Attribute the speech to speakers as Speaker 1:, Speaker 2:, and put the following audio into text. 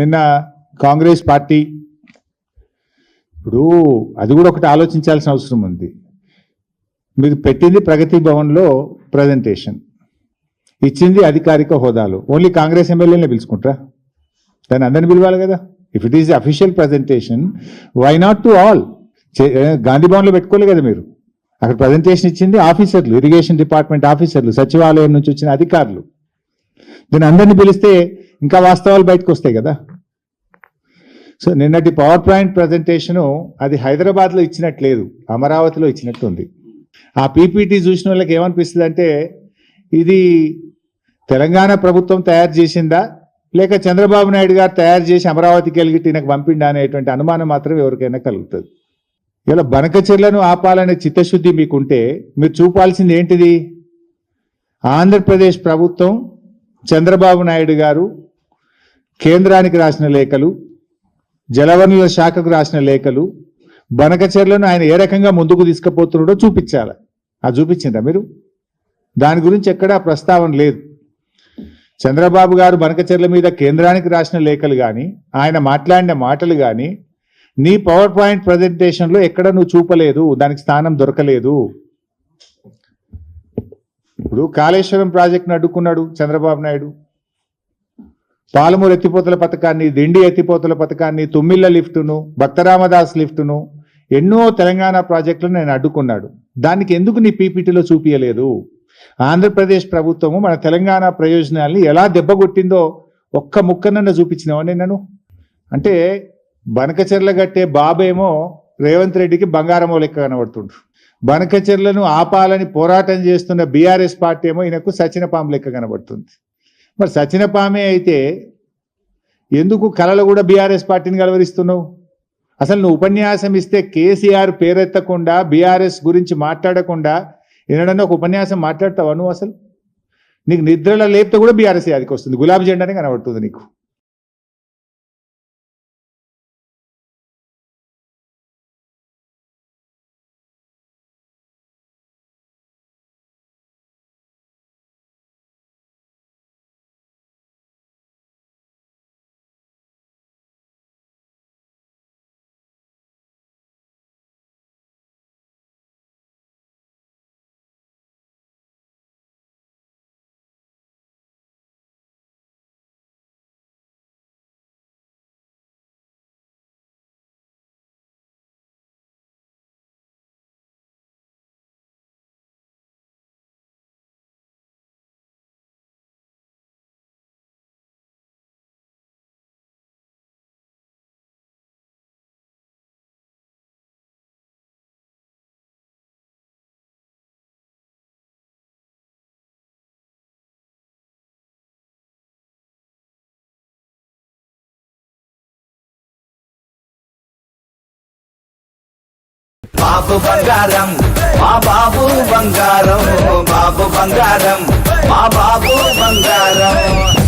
Speaker 1: నిన్న కాంగ్రెస్ పార్టీ ఇప్పుడు అది కూడా ఒకటి ఆలోచించాల్సిన అవసరం ఉంది. మీరు పెట్టింది ప్రగతి భవన్లో ప్రజెంటేషన్ ఇచ్చింది అధికారిక హోదాలు. ఓన్లీ కాంగ్రెస్ ఎమ్మెల్యేనే పిలుచుకుంటారా? దాన్ని అందరిని పిలవాలి కదా. If it is official presentation why not to all Gandhi భవన్లో పెట్టుకోలే కదా మీరు. అక్కడ ప్రజెంటేషన్ ఇచ్చింది ఆఫీసర్లు ఇరిగేషన్ డిపార్ట్మెంట్ ఆఫీసర్లు సచివాలయం నుంచి వచ్చిన అధికారులు. దీన్ని అందరిని పిలిస్తే ఇంకా వాస్తవాలు బయటకు వస్తాయి కదా. సో నిన్నటి పవర్ పాయింట్ ప్రజెంటేషను అది హైదరాబాద్లో ఇచ్చినట్లేదు అమరావతిలో ఇచ్చినట్టుంది. ఆ పీపీటీ చూసిన వాళ్ళకి ఏమనిపిస్తుంది అంటే ఇది తెలంగాణ ప్రభుత్వం తయారు చేసిందా లేక చంద్రబాబు నాయుడు గారు తయారు చేసి అమరావతికి వెళ్ళి నాకు పంపిండా అనేటువంటి అనుమానం మాత్రం ఎవరికైనా కలుగుతుంది. ఇలా బనకచెర్లను ఆపాలనే చిత్తశుద్ధి మీకుంటే మీరు చూపాల్సింది ఏంటిది? ఆంధ్రప్రదేశ్ ప్రభుత్వం చంద్రబాబు నాయుడు గారు కేంద్రానికి రాసిన లేఖలు జలవనరుల శాఖకు రాసిన లేఖలు బనకచెర్లను ఆయన ఏ రకంగా ముందుకు తీసుకుపోతున్నాడో చూపించాలి. అది చూపించిందా మీరు? దాని గురించి ఎక్కడా ప్రస్తావన లేదు. చంద్రబాబు గారు బనకచెర్ల మీద కేంద్రానికి రాసిన లేఖలు కానీ ఆయన మాట్లాడిన మాటలు కానీ నీ పవర్ పాయింట్ ప్రజెంటేషన్లో ఎక్కడ నువ్వు చూపలేదు దానికి స్థానం దొరకలేదు. ఇప్పుడు కాళేశ్వరం ప్రాజెక్టును అడ్డుకున్నాడు చంద్రబాబు నాయుడు. పాలమూరు ఎత్తిపోతల పథకాన్ని దిండి ఎత్తిపోతల పథకాన్ని తుమ్మిళ్ళ లిఫ్టును భక్తరామదాస్ లిఫ్టును ఎన్నో తెలంగాణ ప్రాజెక్టులను నేను అడ్డుకున్నాడు. దానికి ఎందుకు నీ పీపీటీలో చూపించలేదు ఆంధ్రప్రదేశ్ ప్రభుత్వము మన తెలంగాణ ప్రయోజనాల్ని ఎలా దెబ్బగొట్టిందో ఒక్క ముక్కనన్న చూపించినావా నేను అంటే బనకచెర్ల కట్టే బాబేమో రేవంత్ రెడ్డికి బంగారమో లెక్క కనబడుతుండ్రు. బనకచెర్లను ఆపాలని పోరాటం చేస్తున్న బీఆర్ఎస్ పార్టీ ఏమో ఈయనకు సచినపాము లెక్క కనబడుతుంది. మరి సచినపామే అయితే ఎందుకు కళలు కూడా బీఆర్ఎస్ పార్టీని కలవరిస్తున్నావు? అసలు నువ్వు ఉపన్యాసం ఇస్తే కేసీఆర్ పేరెత్తకుండా బీఆర్ఎస్ గురించి మాట్లాడకుండా ఏనాడన్నా ఒక ఉపన్యాసం మాట్లాడతావా నువ్వు అసలు? నీకు నిద్రలో లేపితే కూడా బీఆర్ఎస్ యాదికి వస్తుంది. గులాబీ జెండానే కనబడుతుంది నీకు.
Speaker 2: బాబు బంగారం మా బాబు బంగారం బాబు బంగారం మా బాబు బంగారం.